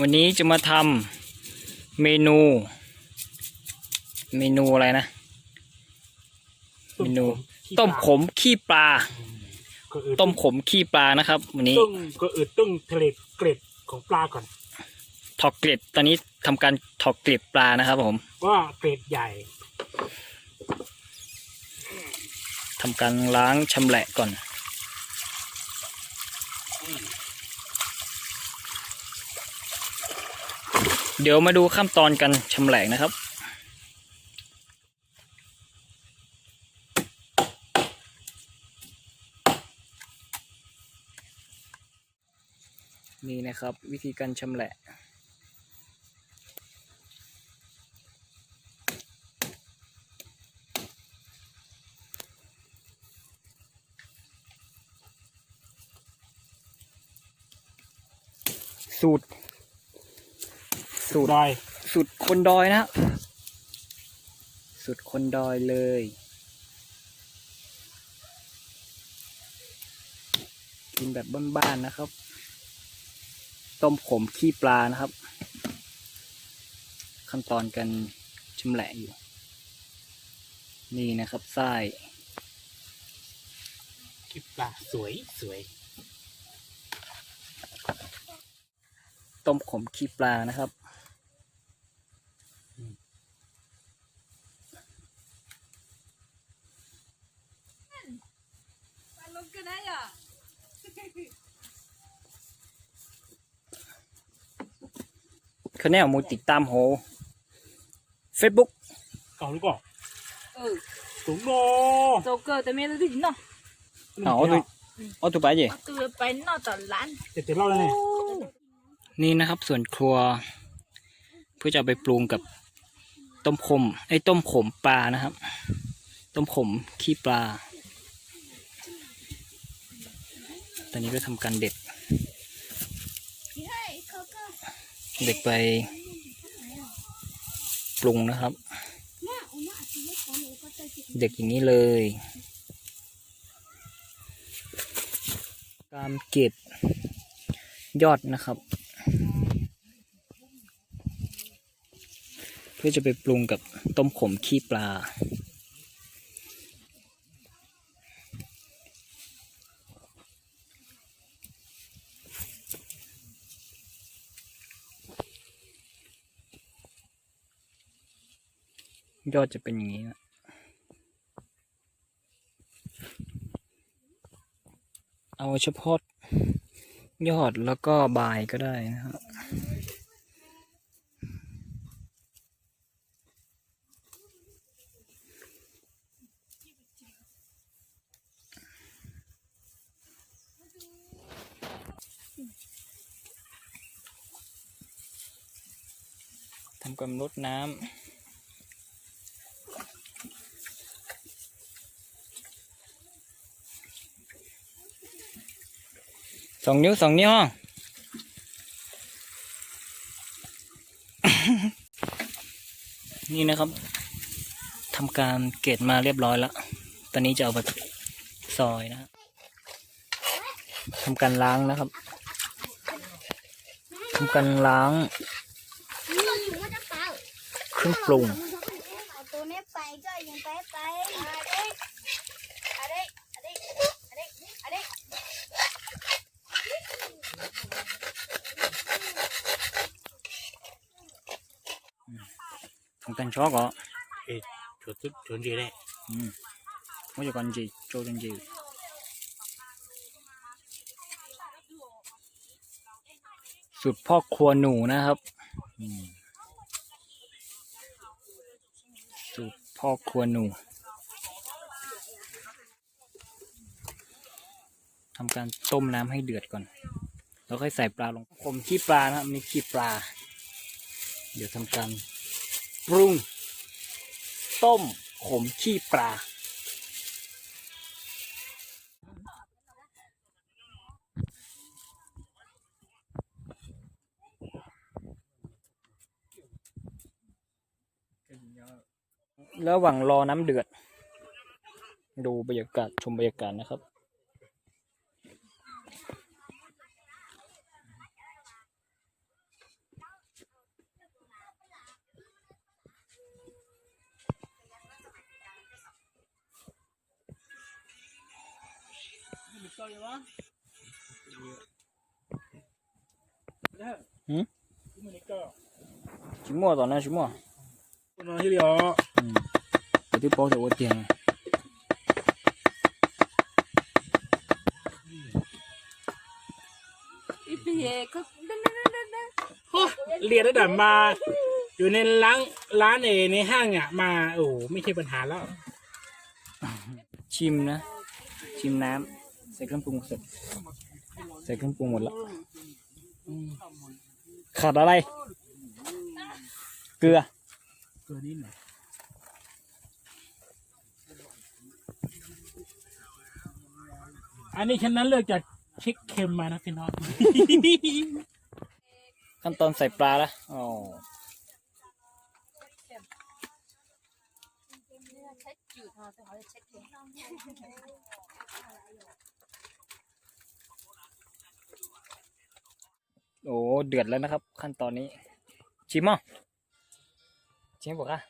วันนี้จะมาทำเมนู เมนูอะไรนะ เมนู ต้มขมขี้ปลาก็อืดต้มขมขี้ปลานะครับ วันนี้ต้มก็อืดต้มทะเลเกล็ดของปลาก่อนถอกเกล็ดตอนนี้ทำการถอกเกล็ดปลานะครับ ผมว่าเกล็ดใหญ่ทำการล้างชำแหละก่อน เดี๋ยวมาดูขั้นตอนการชำแหละนะครับ นี่นะครับวิธีการชำแหละสูตร สูตรดอยสุดคนดอยนะครับสุดคนดอยเลย กินแบบบ้านๆนะครับ ต้มขมขี้ปลานะครับ ขั้นตอนกันชำแหละอยู่ นี่นะครับไส้คลิปปลาสวยสวยต้มขมขี้ปลานะครับ คะแนนมูติดตามโห Facebook เอาหรือเปล่า Ừ, ถุงโน dầu cờ tại mẹ đi nó. เอาตัวเอาตัวไปดิ Từ bánh nó tỏ lán. เจ็ดเจ็ดเล่าแล้วเนี่ยนี่นะครับส่วนครัว เพื่อจะเอาไปปรุงกับต้มขมไอ้ยต้มขมปลานะครับ ต้มขมขี้ปลา ตอนนี้ก็ทำการเด็ด เด็ดไปปรุงนะครับ เด็กอย่างนี้เลย การเก็บยอดนะครับ เพื่อจะไปปรุงกับต้มขมขี้ปลา ยอดจะเป็นอย่างนี้นะเอาเฉพาะยอดแล้วก็บายก็ได้นะครับทำการลดน้ำ สองนิ้วสองนิ้วนี่นะครับทำการเกตมาเรียบร้อยแล้ว ตอนนี้จะเอาไปซอยนะทำการล้างนะครับทำการล้าง เครื่องปรุง เอาตัวนี้ไปก็ยังไปไปอะไรอะไรอะไรอะไรอะไร ทำการช็อกเหรอ เอ๊ะชวนชวนดีเลย อืมไม่ใช่กันจีโจกันจี สุดพ่อครัวหนูนะครับอืมสูตรพ่อครัวหนูทำการต้มน้ำให้เดือดก่อน แล้วค่อยใส่ปลาลงผมขี้ปลานะครับมีขี้ปลา เดี๋ยวทำการ ปรุง ต้มขมขี้ปลา ระหว่างรอน้ำเดือด ดูบรรยากาศชมบรรยากาศนะครับ 搞什么？嗯？你们那个， ชิมัวต่อนะชิมัว 不能去了。 อืมเดี๋ยวที่โป๊ะจะวัดเตียง 一别可噔噔噔噔噔， เรียนระดับมา อยู่ในร้านร้านเอในห้างอ่ะมา โอ้โหไม่ใช่ปัญหาแล้ว ชิมนะ ชิมน้ำใ ใส่เครื่องปรุงเสร็จใส่เครื่องปรุงหมดแล้วขาดอะไร เกลือ เกลือนิดหน่อยอันนี้ฉันนั้นเลือกจากเช็คเค็มมานะพี่น้อง ขั้นตอนใส่ปลาละอ๋อ้เขาจะเช็คเค็ม โอ้เดือดแล้วนะครับ ขั้นตอนนี้ ชิมอะชิมบอกอะ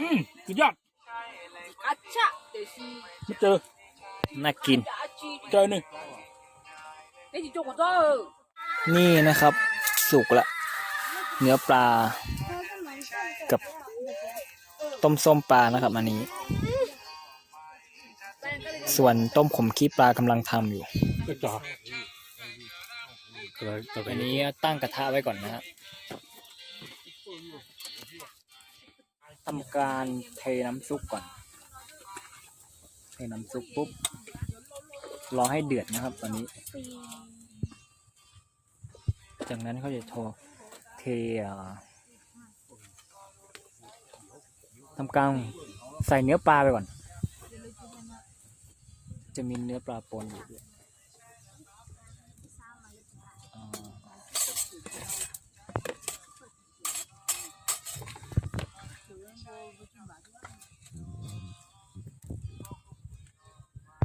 อืมสุดยอดอัจฉะไม่เจอน่ากินเจอหนึ่งนี่นะครับ สุกละ เนื้อปลา กับต้มส้มปลานะครับอันนี้ ส่วนต้มขมขี้ปลากำลังทำอยู่ ก็จ่อตัวตัวอันนี้ตั้งกระทะไว้ก่อนนะฮะทำการเทน้ำซุปก่อน เทน้ำซุปปุ๊บ รอให้เดือดนะครับ ตอนนี้ จากนั้นเขาจะโทรเทอ่าทำการใส่เนื้อปลาไปก่อน จะมีเนื้อปลาปนอยู่ด้วย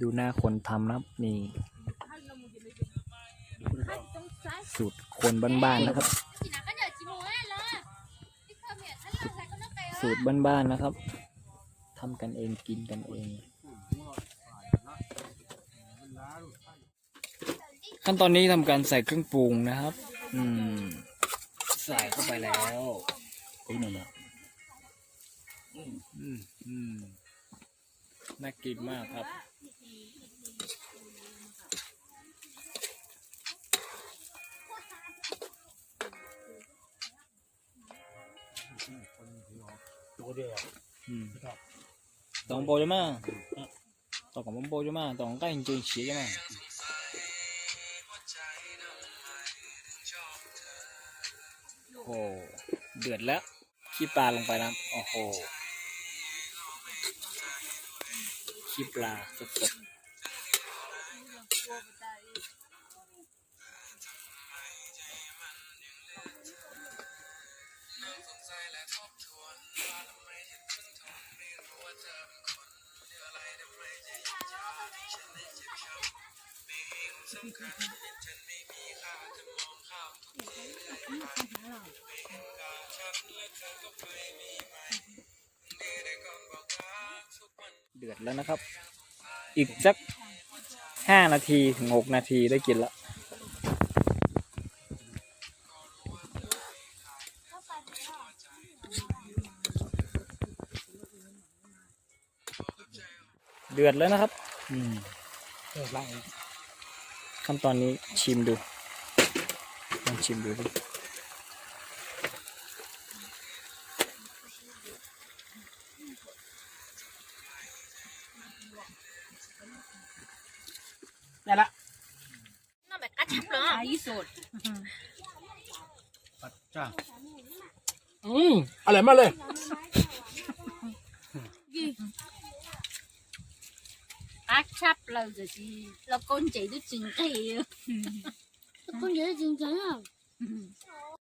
ดูหน้าคนทำนะครับนี่สูตรคนบ้านๆนะครับ สูตรบ้านๆนะครับทำกันเองกินกันเอง ขั้นตอนนี้ทำการใส่เครื่องปรุงนะครับ อืม ใส่เข้าไปแล้วอุ้ยนั่นแหละอืมอืมน่ากินมากครับตัวเดียอืมครับ tổng bò cho mà tổng có bò cho mà tổng cái hình trường xí cho mà โอ้โห เดือดแล้ว ขี้ปลาลงไปนะโอ้โห ขี้ปลาสดๆ เดือดแล้วนะครับ อีกสักห้านาทีถึงหกนาทีได้กินแล้วเดือดแล้วนะครับ อืมเออล้างขั้นตอนนี้ชิมดูลองชิมดูดิได้ อาจารย์เนาะไอ้สดปัดจ้าอืมอะไรมาเลยอาชับเราจะสิเราก้นใจด้วยจริงใจเระก้นใจด้วยจริงใจอะ